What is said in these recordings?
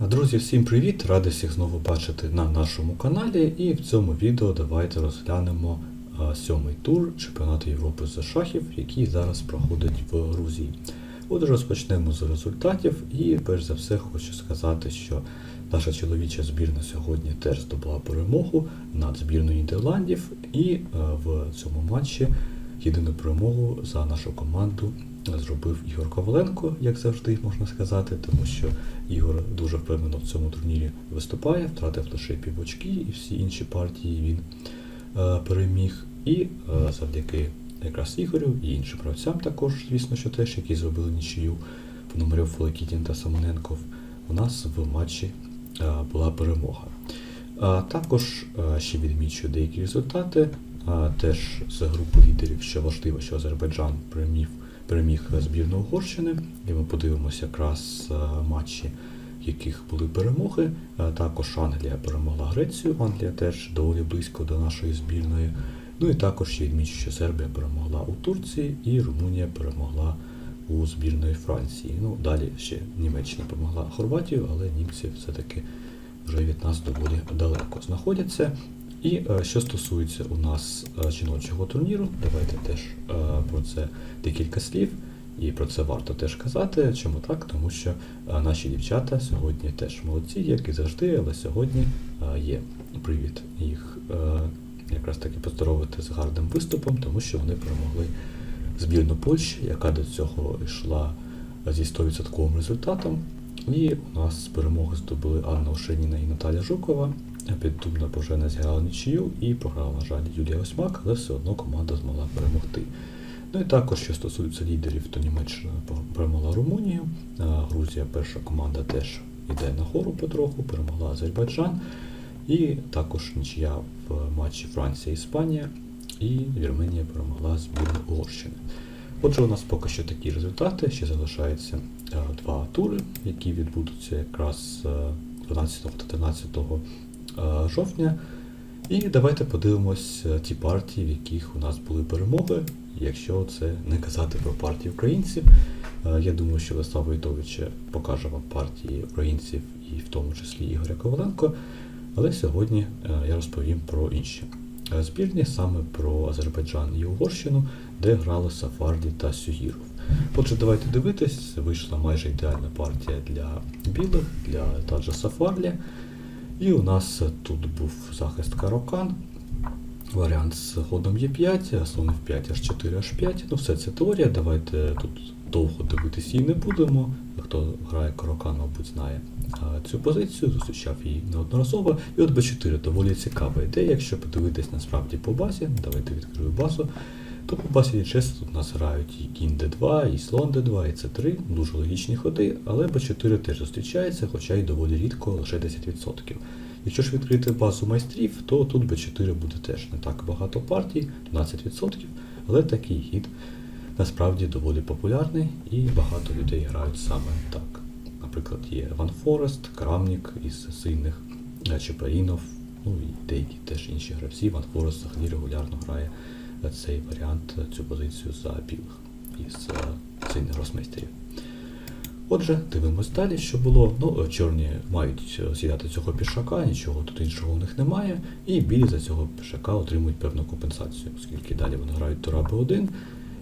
Друзі, всім привіт! Радий всіх знову бачити на нашому каналі. І в цьому відео давайте розглянемо сьомий тур чемпіонату Європи з шахів, який зараз проходить в Грузії. Отже, розпочнемо з результатів. І перш за все хочу сказати, що наша чоловіча збірна сьогодні теж здобула перемогу над збірною Нідерландів, і в цьому матчі єдину перемогу за нашу команду зробив Ігор Коваленко, як завжди можна сказати, тому що Ігор дуже впевнено в цьому турнірі виступає, втратив лише півочки, і всі інші партії він е, переміг. І е, завдяки якраз Ігорю і іншим гравцям також, звісно, що теж, які зробили нічию Пономарьов, Фолекітін та Самоненков, у нас в матчі е, була перемога. А також ще відмічу деякі результати. Теж з групи лідерів, що важливо, що Азербайджан переміг, переміг збірну Угорщини, і ми подивимося якраз е, матчі, в яких були перемоги. Також Англія перемогла Грецію, Англія теж доволі близько до нашої збірної. Ну і також ще відмічу, що Сербія перемогла у Турції і Румунія перемогла у збірної Франції. Ну, далі ще Німеччина перемогла Хорватію, але німці все-таки вже від нас доволі далеко знаходяться. І е, що стосується у нас е, жіночого турніру, давайте теж е, про це декілька слів. І про це варто теж казати. Чому так? Тому що наші дівчата сьогодні теж молодці, як і завжди, але сьогодні є привід їх якраз таки поздоровити з гарним виступом, тому що вони перемогли збірну Польщі, яка до цього йшла зі 100% результатом. І у нас перемоги здобули Анна Ошеніна і Наталя Жукова. Підтубна Божена зіграла нічию і програла, на жаль, Юлія Осьмак, але все одно команда змогла перемогти. Ну і також, що стосується лідерів, то Німеччина перемогла Румунію, Грузія, перша команда, теж йде нагору потроху, перемогла Азербайджан. І також нічия в матчі Франція-Іспанія, і Вірменія перемогла збірну Угорщини. Отже, у нас поки що такі результати. Ще залишається е, два тури, які відбудуться якраз е, 12 та 13 е, жовтня. І давайте подивимось е, ті партії, в яких у нас були перемоги. Якщо це не казати про партії українців, Е, я думаю, що Веслав Войтович покаже вам партії українців і в тому числі Ігоря Коваленко. Але сьогодні е, я розповім про інші е, збірні, саме про Азербайджан і Угорщину, де грали Сафарді та Сюгіров. Отже, давайте дивитись, вийшла майже ідеальна партія для білих, для Таджа Сафарлі. І у нас тут був захист Карокан, варіант з ходом Е5, слон F5, H4, H5. Ну, все це теорія. Давайте тут довго дивитись її не будемо. Хто грає Карокан, мабуть, знає цю позицію, зустрічав її неодноразово. І от B4 доволі цікава ідея, якщо подивитись насправді по базі. Давайте відкрию базу. То по базі чесно тут нас грають і кінь d2, і слон d2, і c3, дуже логічні ходи, але b4 теж зустрічається, хоча й доволі рідко, лише 10%. Якщо ж відкрити базу майстрів, то тут b4 буде теж не так багато партій, 12%, але такий хід насправді доволі популярний і багато людей грають саме так. Наприклад, є Ван Форест, Крамнік із сильних, Чепарінов, ну і деякі теж інші гравці. Ван Форест взагалі регулярно грає цей варіант, е, цю позицію за білих із е, сильних гросмейстерів. Отже, дивимось далі, що було. Ну, е, чорні мають е, з'їдати цього пішака, нічого тут іншого у них немає. І білі за цього пішака отримують певну компенсацію, оскільки далі вони грають Тура Б1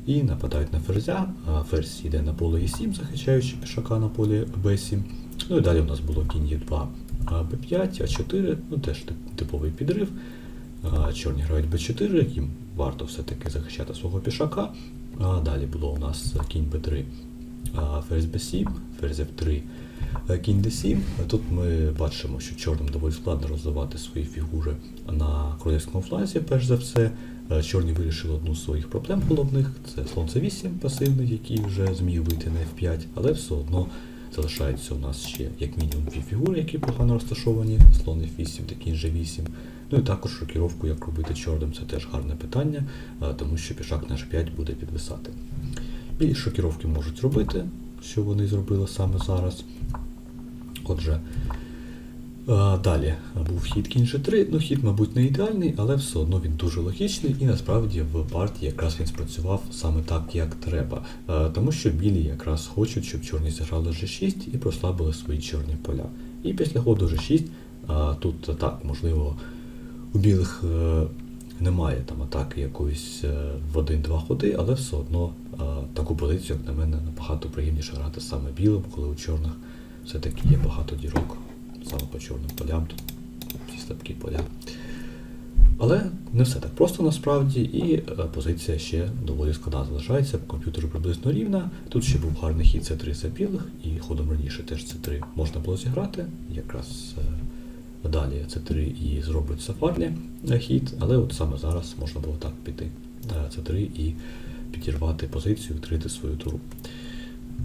і нападають на ферзя, а ферзь йде на поле Е7, захищаючи пішака на полі Б7. Ну і далі у нас було кінь Е2, Б5, А4, ну теж типовий підрив. Чорні грають Б4, їм варто все-таки захищати свого пішака. А далі було у нас кінь Б3, ферзь Б7, ферзь F3, е, кінь D7. Тут ми бачимо, що чорним доволі складно розвивати свої фігури на королівському фланзі, перш за все. Е, Чорні вирішили одну з своїх проблем головних. Це слон C8 пасивний, який вже зміг вийти на F5, але все одно залишається у нас ще як мінімум дві фігури, які погано розташовані. Слон F8 та кінь G8. Ну і також рокіровку, як робити чорним, це теж гарне питання, е, тому що пішак на H5 буде підвисати. Білі шокіровки можуть робити, що вони зробили саме зараз. Отже, Далі був хід кінь G3. Ну, хід, мабуть, не ідеальний, але все одно він дуже логічний, і насправді в партії якраз він спрацював саме так, як треба. Тому що білі якраз хочуть, щоб чорні зіграли G6 і прослабили свої чорні поля. І після ходу G6, тут так, можливо, у білих е, немає там атаки якоїсь е, в один-два ходи, але все одно е, таку позицію, як на мене, набагато приємніше грати саме білим, коли у чорних все-таки є багато дірок, саме по чорним полям, тут всі слабкі поля. Але не все так просто насправді, і позиція ще доволі складна залишається. По комп'ютеру приблизно рівна. Тут ще був гарний хід С3 за білих, і ходом раніше теж С3 можна було зіграти. Якраз далі С3 і зробить Сафарлі е, хід, але от саме зараз можна було так піти е, С3 і підірвати позицію, відкрити свою туру.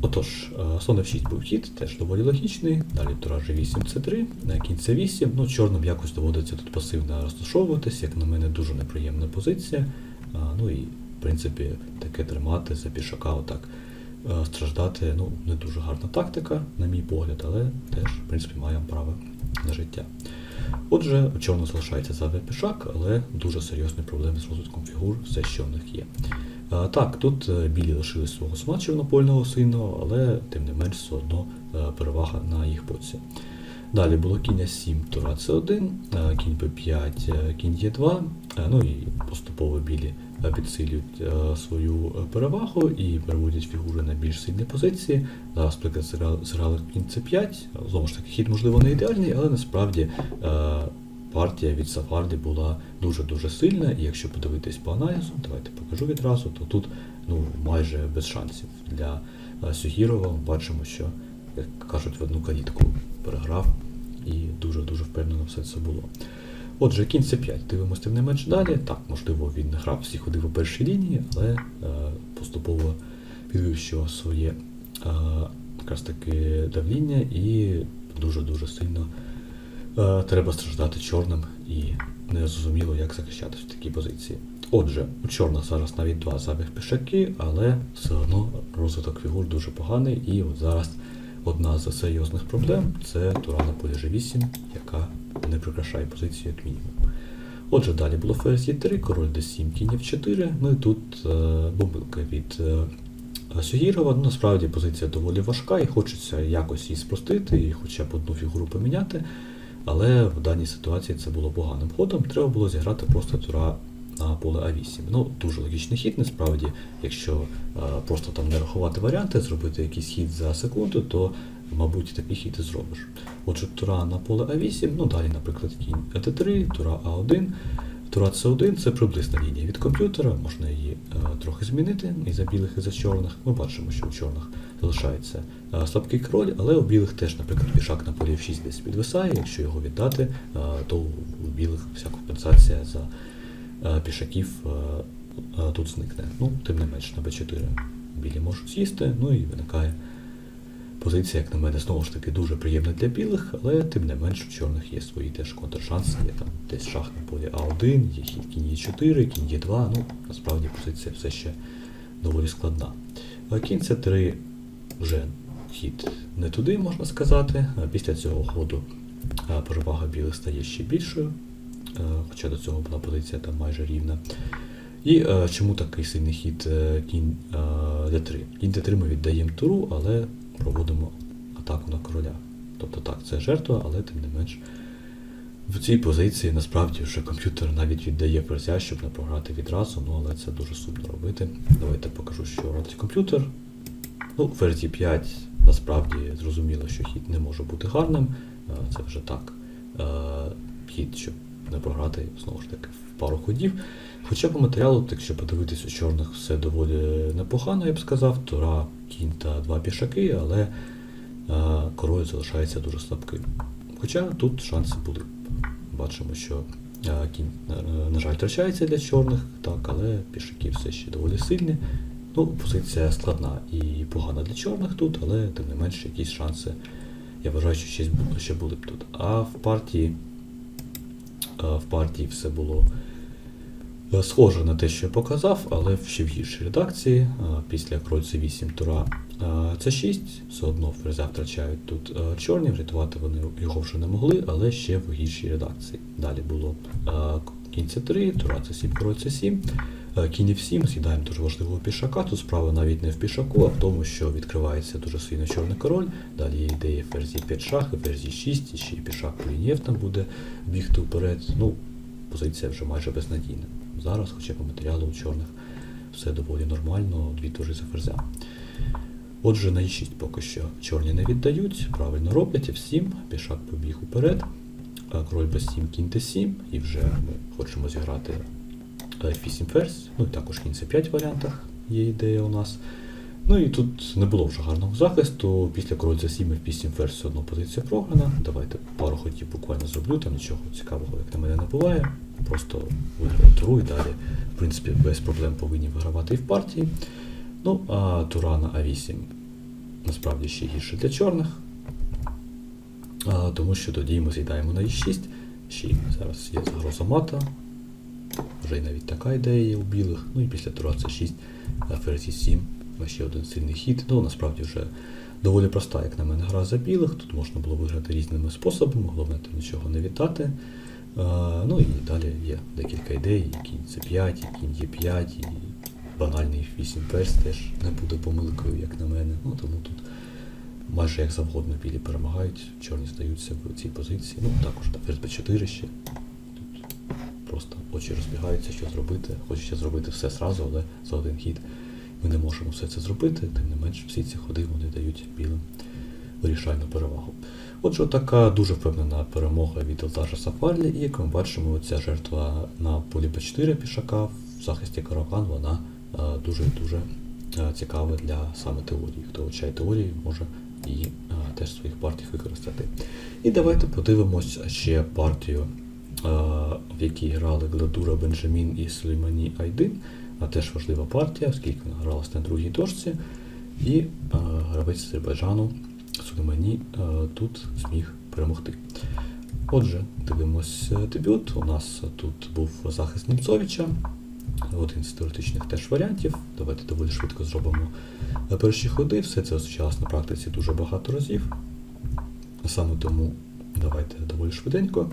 Отож, е, слон F6 був хід, теж доволі логічний. Далі тура G8 C3, на кінь C8. Ну, чорним якось доводиться тут пасивно розташовуватись, як на мене, дуже неприємна позиція. Ну і, в принципі, таке тримати за пішака, отак е, страждати, ну, не дуже гарна тактика, на мій погляд, але теж, в принципі, маємо право життя. Отже, у чорного залишається зайвий пішак, але дуже серйозні проблеми з розвитком фігур все, що в них є. Так, тут е, білі лишили свого сма червонопольного сильного, але тим не менш все одно е, перевага на їх боці. Далі було кінь 7, тура С1, е, кінь П5, е, кінь Е2, е, ну і поступово білі підсилюють е, свою е, перевагу і переводять фігури на більш сильні позиції. Зараз, наприклад, зіграли кінь С5, знову ж таки, хід, можливо, не ідеальний, але насправді е, партія від Сафарді була дуже-дуже сильна, і якщо подивитись по аналізу, давайте покажу відразу, то тут ну, майже без шансів. Для е, Сюгірова бачимо, що, як кажуть, в одну калітку переграв і дуже-дуже впевнено все це було. Отже, кінь С5. Дивимося тим не менш далі. Так, можливо, він не грав всі ходи у першій лінії, але е, поступово підвищував своє е, якраз таки давління і дуже-дуже сильно е, треба страждати чорним і не зрозуміло, як захищатися в такій позиції. Отже, у чорних зараз навіть два зайвих пішаки, але все одно розвиток фігур дуже поганий, і от зараз одна з серйозних проблем це тура на полі G8, яка не прикрашає позицію як мінімум. Отже, далі було ферзь 3 король d7, кінь f4. Ну і тут е, бомбилка від е, Сюгірова. Ну, насправді позиція доволі важка і хочеться якось її спростити і хоча б одну фігуру поміняти. Але в даній ситуації це було поганим ходом. Треба було зіграти просто тура на поле А8. Ну, дуже логічний хід, насправді, якщо е, просто там не рахувати варіанти, зробити якийсь хід за секунду, то, мабуть, такий хід і зробиш. Отже, тура на поле А8, ну далі, наприклад, кінь Т3, тура А1. Тура С1 це приблизна лінія від комп'ютера, можна її е, трохи змінити і за білих, і за чорних. Ми бачимо, що у чорних залишається е, слабкий король, але у білих теж, наприклад, пішак на полі F6 десь підвисає. Якщо його віддати, е, то у білих вся компенсація за пішаків е, е, тут зникне. Ну, тим не менш, на Б4 білі можуть з'їсти, ну і виникає позиція, як на мене, знову ж таки дуже приємна для білих, але тим не менш у чорних є свої теж контршанси, є там десь шах на полі А1, є хід кінь Е4, кінь Е2, ну насправді позиція все ще доволі складна. А Кінь С3 вже хід не туди, можна сказати. Після цього ходу перевага білих стає ще більшою, е, хоча до цього була позиція там майже рівна. І е, чому такий сильний хід е, кінь е, d3? Кінь d3 ми віддаємо туру, але проводимо атаку на короля. Тобто так, це жертва, але тим не менш. В цій позиції насправді вже комп'ютер навіть віддає ферзя, щоб не програти відразу, ну але це дуже сумно робити. Давайте покажу, що робить комп'ютер. Ну, ферзі 5 насправді зрозуміло, що хід не може бути гарним. Е, Це вже так. е, Хід, щоб не програти знову ж таки в пару ходів. Хоча по матеріалу, якщо подивитись у чорних, все доволі непогано, я б сказав. Тура, кінь та два пішаки, але е, король залишається дуже слабким. Хоча тут шанси були. Бачимо, що е, кінь, е, на жаль, втрачається для чорних, так, але пішаки все ще доволі сильні. Ну, позиція складна і погана для чорних тут, але тим не менш якісь шанси, я вважаю, що ще, були б тут. А в партії, в партії все було е, схоже на те, що я показав, але ще в гіршій редакції. Е, Після король C8 тура е, C6, все одно ферзя втрачають тут чорні, врятувати вони його вже не могли, але ще в гіршій редакції. Далі було кінь C3, тура C7, король C7. Е, Кінь F7, з'їдаємо дуже важливого пішака. Тут справа навіть не в пішаку, а в тому, що відкривається дуже сильно чорний король. Далі ідея ферзі 5 шах, ферзі 6, і ще пішак полінєв там буде бігти вперед. Ну, позиція вже майже безнадійна. Зараз, хоча по матеріалу у чорних все доволі нормально, дві тужі за ферзя. Отже, на e6 поки що чорні не віддають, правильно роблять, f7, пішак побіг уперед, король b7, кінь t7, і вже ми хочемо зіграти f8 ферзь, ну і також кінь c5 варіантах є ідея у нас. Ну і тут не було вже гарного захисту. Після король за 7 і f8 ферзь все одно позиція програна. Давайте пару ходів буквально зроблю, там нічого цікавого, як на мене, не буває. Просто виграю туру і далі, в принципі, без проблем повинні вигравати і в партії. Ну, а тура на А8 насправді ще гірше для чорних. А, тому що тоді ми з'їдаємо на Е6. Ще зараз є загроза мата. Вже й навіть така ідея є у білих. Ну і після тура С6, ферзь 7 ще один сильний хід. Ну, насправді вже доволі проста, як на мене, гра за білих. Тут можна було виграти різними способами, головне там нічого не вітати. Ну і далі є декілька ідей, кінь С5, кінь Е5, і банальний 8 ферзь теж не буде помилкою, як на мене. Ну тому тут майже як завгодно білі перемагають, чорні здаються в цій позиції. Ну також та ферзь Б4 ще. Просто очі розбігаються, що зробити. Хочеться зробити все зразу, але за один хід ми не можемо все це зробити, тим не менш всі ці ходи вони дають білим вирішальну перевагу. Отже, така дуже впевнена перемога від Елзажа Сафарлі, і як ми бачимо, ця жертва на полі Б4 пішака в захисті караван, вона е, дуже-дуже е, цікава для саме теорії. Хто вивчає теорії, може її е, теж в своїх партіях використати. І давайте подивимось ще партію, в якій грали Гладура Бенджамін і Сулеймані Айдин. А теж важлива партія, оскільки вона гралась на другій дошці, і е, гравець Азербайджану Сулеймані е, тут зміг перемогти. Отже, дивимось дебют. У нас тут був захист Німцовича, один з теоретичних теж варіантів. Давайте доволі швидко зробимо перші ходи. Все це зустрічалось на практиці дуже багато разів. Саме тому давайте доволі швиденько.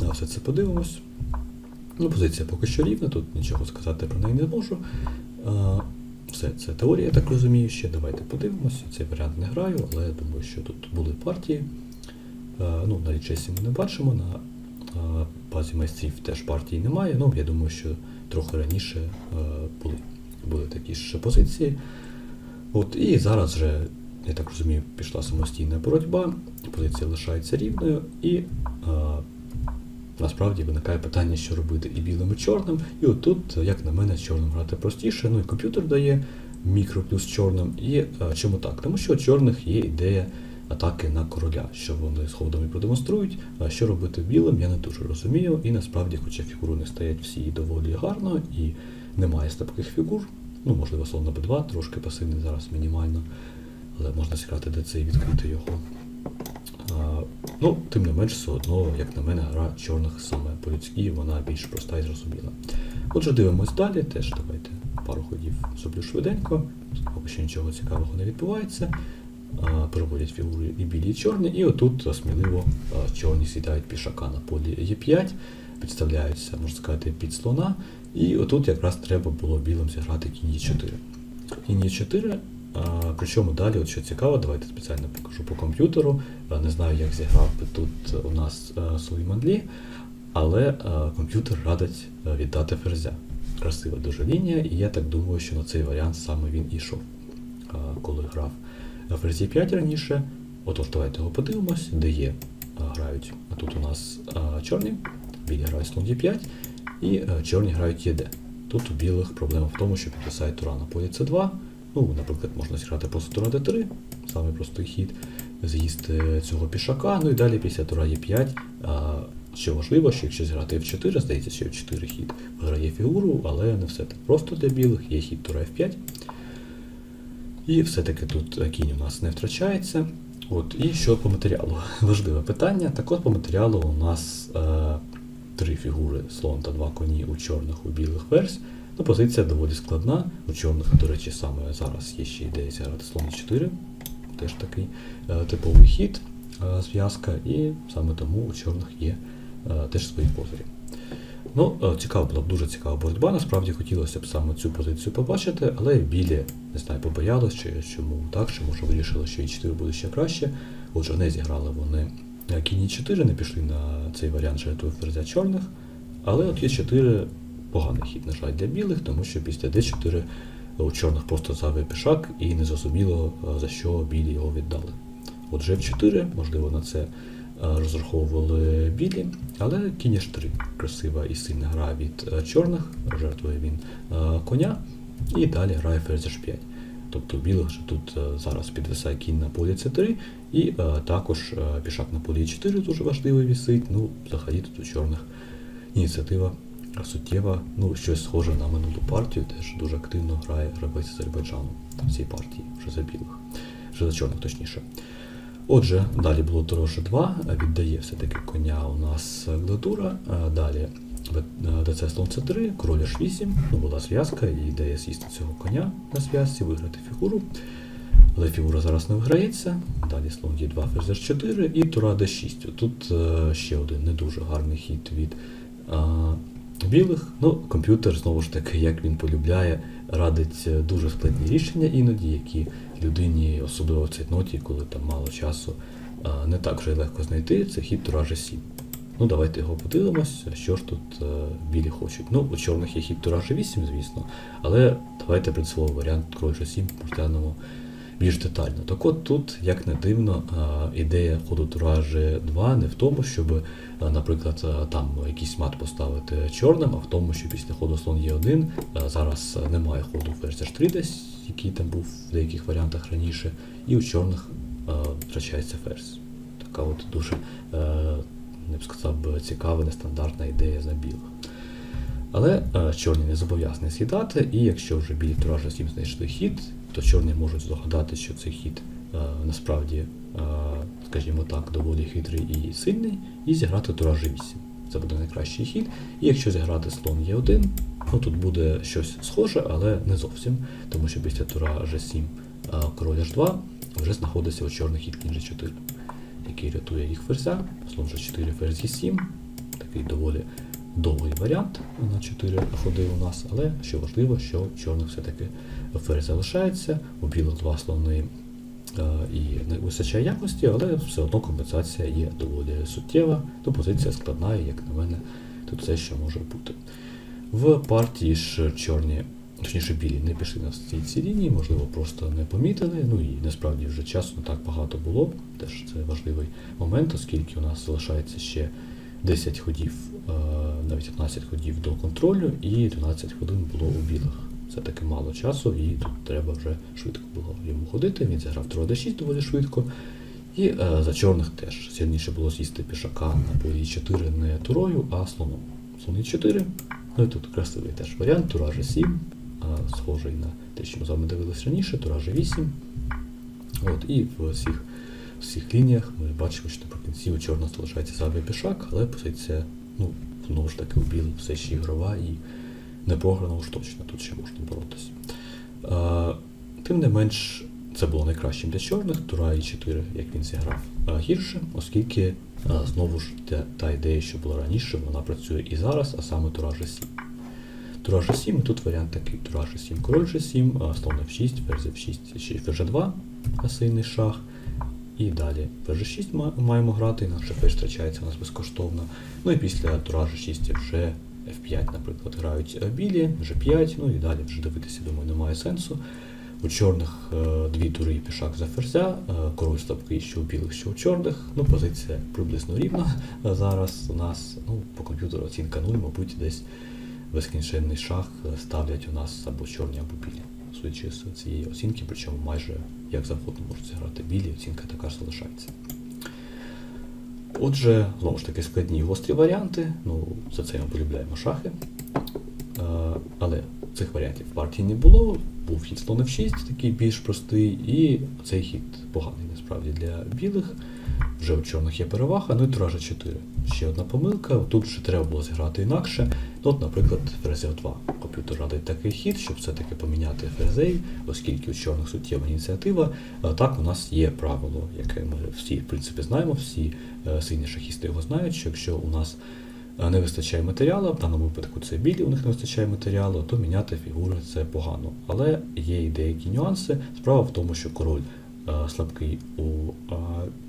На все це подивимось. Ну, позиція поки що рівна, тут нічого сказати про неї не можу. А, Все, це теорія, я так розумію. Ще давайте подивимося. Цей варіант не граю, але я думаю, що тут були партії. А, Ну, на лічесі ми не бачимо, на а, базі майстрів теж партії немає. Ну, я думаю, що трохи раніше а, були, були такі ж позиції. От, І зараз вже, я так розумію, пішла самостійна боротьба, позиція лишається рівною і. А, Насправді виникає питання, що робити і білим, і чорним. І отут, як на мене, чорним грати простіше. Ну і комп'ютер дає мікро плюс чорним. І а, чому так? Тому що у чорних є ідея атаки на короля, що вони з ходом і продемонструють. А що робити білим, я не дуже розумію. І насправді, хоча фігури не стоять всі доволі гарно, і немає слабких фігур. Ну, можливо, слон на b2, трошки пасивний зараз мінімально, але можна зіграти ДЦ і відкрити його. Ну, тим не менш, все одно, як на мене, гра чорних саме по-людськи, вона більш проста і зрозуміла. Отже, дивимось далі, теж давайте пару ходів зроблю швиденько, поки що нічого цікавого не відбувається. А, Переводять фігури і білі, і чорні, і отут сміливо чорні сідають пішака на полі Е5, підставляються, можна сказати, під слона. І отут якраз треба було білим зіграти кінь Е4. Кінь Е4 а, Причому далі, от що цікаво, давайте спеціально покажу по комп'ютеру. Не знаю, як зіграв би тут у нас Сулейман Лі, але комп'ютер радить віддати ферзя. Красива дуже лінія, і я так думаю, що на цей варіант саме він і йшов, а, коли грав ферзі 5 раніше. Отож, давайте його подивимось, де є грають. А тут у нас чорні, білі грають слон Е5, і чорні грають ЄД. Тут у білих проблема в тому, що підписають тура на полі С2. Ну, наприклад, можна зіграти просто тура d3, самий простий хід, з'їсти цього пішака, ну і далі після тура Е5. А, що важливо, що якщо зіграти F4, здається, що F4 хід виграє фігуру, але не все так просто для білих, є хід тура F5. І все-таки тут кінь у нас не втрачається. От, І що по матеріалу? Важливе питання. Так от по матеріалу у нас е, три фігури слон та два коні у чорних, у білих версій. Ну, позиція доволі складна. У чорних, до речі, саме зараз є ще ідея зіграти слон 4, теж такий е, типовий хід, е, зв'язка, і саме тому у чорних є е, теж свої козирі. Ну, цікава була б дуже цікава боротьба. Насправді хотілося б саме цю позицію побачити, але білі, не знаю, побоялись, чи чому так, чи може вирішили, що і 4 буде ще краще. Отже, не зіграли вони кінь 4, не пішли на цей варіант жертвою ферзя чорних. Але от є 4 поганий хід, на жаль, для білих, тому що після d4 у чорних просто зайвий пішак і не зрозуміло, е, за що білі його віддали. Отже, f4, можливо, на це е, розраховували білі, але кінь h3 красива і сильна гра від е, чорних, жертвує він коня, і далі грає ферзь h5. Тобто білих же тут зараз підвисає кінь на полі c3, і також пішак на полі 4 дуже важливий вісить. Ну, взагалі тут у чорних ініціатива суттєва, ну, щось схоже на минулу партію, теж дуже активно грає гравець Азербайджану в цій партії, вже за білих, вже за чорних точніше. Отже, далі було дороже 2, віддає все-таки коня у нас Гладура. Далі ДЦ слон С3, король H8, ну була зв'язка, і ідея з'їсти цього коня на зв'язці, виграти фігуру. Але фігура зараз не виграється. Далі слон Е2, ферзь 4 і тура d6. Тут е, ще один не дуже гарний хід від білих. Ну, комп'ютер, знову ж таки, як він полюбляє, радить е, дуже складні рішення іноді, які людині, особливо в цейтноті, коли там мало часу, не так вже легко знайти. Це хід тура G7. Ну, давайте його подивимось, що ж тут е, білі хочуть. Ну, у чорних є хід тура G8, звісно, але давайте принциповий варіант король G7 розглянемо більш детально. Так от тут, як не дивно, ідея ходу тура G2 не в тому, щоб, е, наприклад, е, там якийсь мат поставити чорним, а в тому, що після ходу слон Е1 е, зараз немає ходу ферзь H3 десь, який там був в деяких варіантах раніше, і у чорних е, втрачається ферзь. Така от дуже, не б сказав цікава, нестандартна ідея за білих. Але чорні не зобов'язані з'їдати, і якщо вже білі тура G7 знайшли хід, то чорні можуть здогадати, що цей хід е, насправді, е, скажімо так, доволі хитрий і сильний, і зіграти тура G8. Це буде найкращий хід. І якщо зіграти слон Е1, ну тут буде щось схоже, але не зовсім, тому що після тура G7 е, король H2 вже знаходиться у чорний хід кінь G4, який рятує їх ферзя, слон G4, ферзь Е7, такий доволі довгий варіант на 4 ходи у нас, але що важливо, що чорних все-таки ферзь залишається, у білих два слони е, і не вистачає якості, але все одно компенсація є доволі суттєва, то позиція складна, і, як на мене, тут все ще може бути. В партії ж чорні, точніше білі, не пішли на ці, ці лінії, можливо, просто не помітили. Ну і насправді вже часу не так багато було. Теж це важливий момент, оскільки у нас залишається ще 10 ходів, е, навіть 15 ходів до контролю, і 12 годин було у білих. Це таки мало часу, і тут треба вже швидко було йому ходити. Він зіграв 3 d6 доволі швидко. І е, за чорних теж сильніше було з'їсти пішака на полі 4 не турою, а слоном. Слон 4. Ну і тут красивий теж варіант, тура G7, е, схожий на те, що ми з вами дивились раніше, тура G8. От, і в всіх, всіх лініях ми бачимо, що наприкінці у чорного залишається зайвий пішак, але позиція, ну, знову ж таки, у білих все ще ігрова і не програна уж точно, тут ще можна боротися. Тим не менш, це було найкращим для чорних, Тура і 4, як він зіграв, гірше, оскільки знову ж та, ідея, що була раніше, вона працює і зараз, а саме Тура G7. Тура G7, і тут варіант такий: Тура G7, король G7, е, слон F6, ферзь F6, ще ферзь 2 сильний шах. І далі ферзь 6 маємо грати, інакше ферзь втрачається у нас безкоштовно. Ну і після тура G6 вже F5, наприклад, грають білі, G5, ну і далі вже дивитися, думаю, немає сенсу. У чорних е, дві тури і пішак за ферзя, е, король слабкий, що у білих, що у чорних. Ну, позиція приблизно рівна е, зараз у нас. Ну, по комп'ютеру оцінка 0, мабуть, десь безкінченний шах ставлять у нас або чорні, або білі. Судячи з цієї оцінки, причому майже як завгодно можуть зіграти білі, оцінка така ж залишається. Отже, знову ж таки, складні і гострі варіанти. Ну, за це ми полюбляємо шахи. Е, але цих варіантів в партії не було. Був хід слон F6, такий більш простий, і цей хід поганий насправді для білих. Вже у чорних є перевага, ну і тура G4. Ще одна помилка. Тут вже треба було зіграти інакше. От, наприклад, ферзь F2. Комп'ютер радить такий хід, щоб все-таки поміняти ферзей, оскільки у чорних суттєва ініціатива. Так, у нас є правило, яке ми всі, в принципі, знаємо, всі е, сильні шахісти його знають, що якщо у нас е, не вистачає матеріалу, в даному випадку це білі, у них не вистачає матеріалу, то міняти фігури це погано. Але є і деякі нюанси. Справа в тому, що король е, слабкий у е,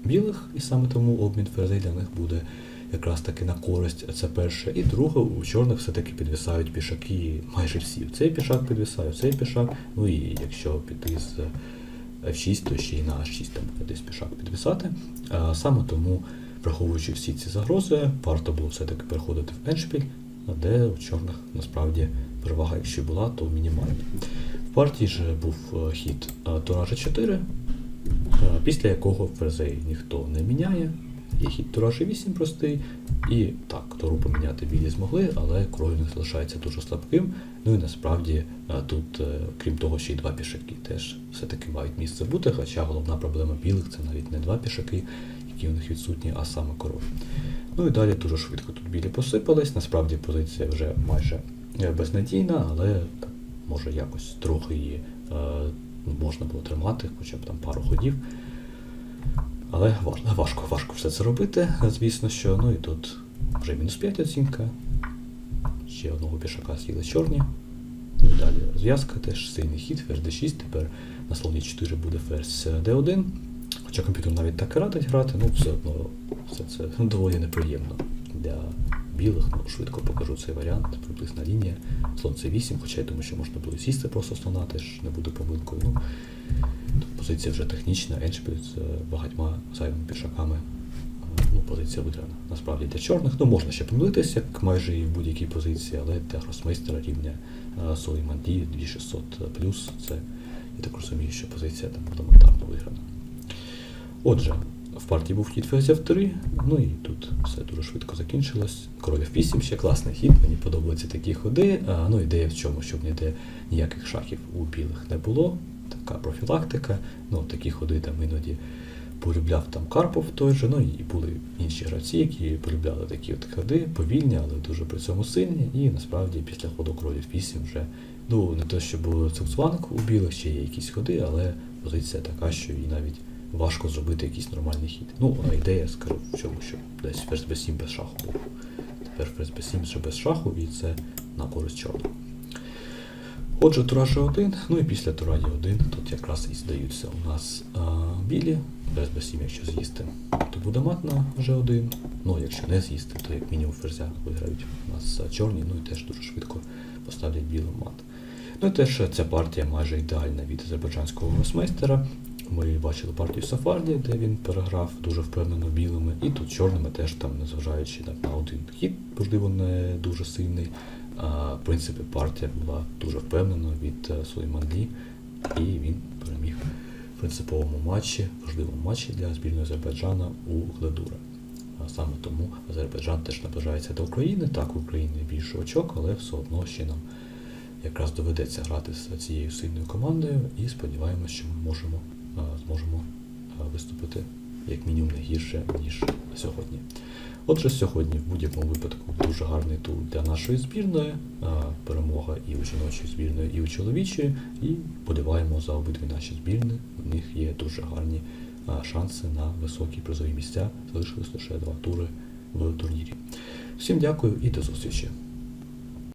білих, і саме тому обмін ферзей для них буде якраз таки на користь. Це перше. І друге, у чорних все-таки підвисають пішаки майже всі. Цей пішак підвисає, цей пішак. Ну і якщо піти з F6, то ще й на H6 там буде десь пішак підвисати. Саме тому, враховуючи всі ці загрози, варто було все-таки переходити в еншпіль, де у чорних насправді перевага, якщо була, то мінімальна. В партії ж був е, хід е, Тура G4, е, після якого ферзей ніхто не міняє. Є хід Тура G8 простий, і так, Туру поміняти білі змогли, але у них залишається дуже слабким. Ну і насправді е, тут, е, крім того, ще й два пішаки теж все-таки мають місце бути, хоча головна проблема білих це навіть не два пішаки, які у них відсутні, а саме король. Ну і далі дуже швидко тут білі посипались. Насправді позиція вже майже е, безнадійна, але може якось трохи її е, можна було тримати, хоча б там пару ходів. Але важко, важко, все це робити, звісно, що. Ну і тут вже мінус 5 оцінка. Ще одного пішака з'їли чорні. Ну і далі розв'язка, теж сильний хід, ферзь d6, тепер на слоні 4 буде ферзь d1. Хоча комп'ютер навіть так і радить грати, ну все одно все це доволі неприємно для білих. Ну, швидко покажу цей варіант, приблизна лінія. Слон c8, хоча я думаю, що можна було сісти просто слона, теж не буде помилкою. Ну, позиція вже технічна, еншпіль з е, багатьма зайвими пішаками. Е, Ну, позиція виграна. Насправді для чорних, ну можна ще помилитися, як майже і в будь-якій позиції, але для гросмейстера рівня Соліманді 2600 плюс, це я так розумію, що позиція там елементарно виграна. Отже, в партії був хід ферзь F3, ну і тут все дуже швидко закінчилось. Король F8 ще класний хід, мені подобаються такі ходи. А, ну ідея в чому, щоб ніде ніяких шахів у білих не було. Така профілактика. Ну, такі ходи там іноді полюбляв там Карпов той же, ну і були інші гравці, які полюбляли такі от ходи, повільні, але дуже при цьому сильні. І насправді після ходу королів 8 вже, ну не те, що було цукцванг у білих, ще є якісь ходи, але позиція така, що і навіть важко зробити якийсь нормальний хід. Ну, а ідея, скажу, в чому, що десь ферзь b7 без шаху був. Тепер ферзь b7 вже без шаху, і це на користь чорного. Отже, тура G1, ну і після тура Е1 тут якраз і здаються у нас а, білі, без b7, якщо з'їсти, то буде мат на G1. Ну, якщо не з'їсти, то як мінімум ферзя виграють у нас чорні, ну і теж дуже швидко поставлять білий мат. Ну і теж ця партія майже ідеальна від азербайджанського гросмейстера. Ми бачили партію Сафарді, де він переграв дуже впевнено білими, і тут чорними теж там, незважаючи на один хід, можливо, не дуже сильний. А, в принципі, партія була дуже впевнена від е, Сулейманлі, і він переміг в принциповому матчі, важливому матчі для збірної Азербайджана у Гледура. Саме тому Азербайджан теж наближається до України. Так, у України більше очок, але все одно ще нам якраз доведеться грати з цією сильною командою і сподіваємося, що ми можемо, зможемо виступити як мінімум не гірше, ніж сьогодні. Отже, сьогодні в будь-якому випадку дуже гарний тур для нашої збірної, перемога і у жіночої збірної, і у чоловічої. І подиваємо за обидві наші збірни. У них є дуже гарні шанси на високі призові місця. Залишилось лише два тури в турнірі. Всім дякую і до зустрічі!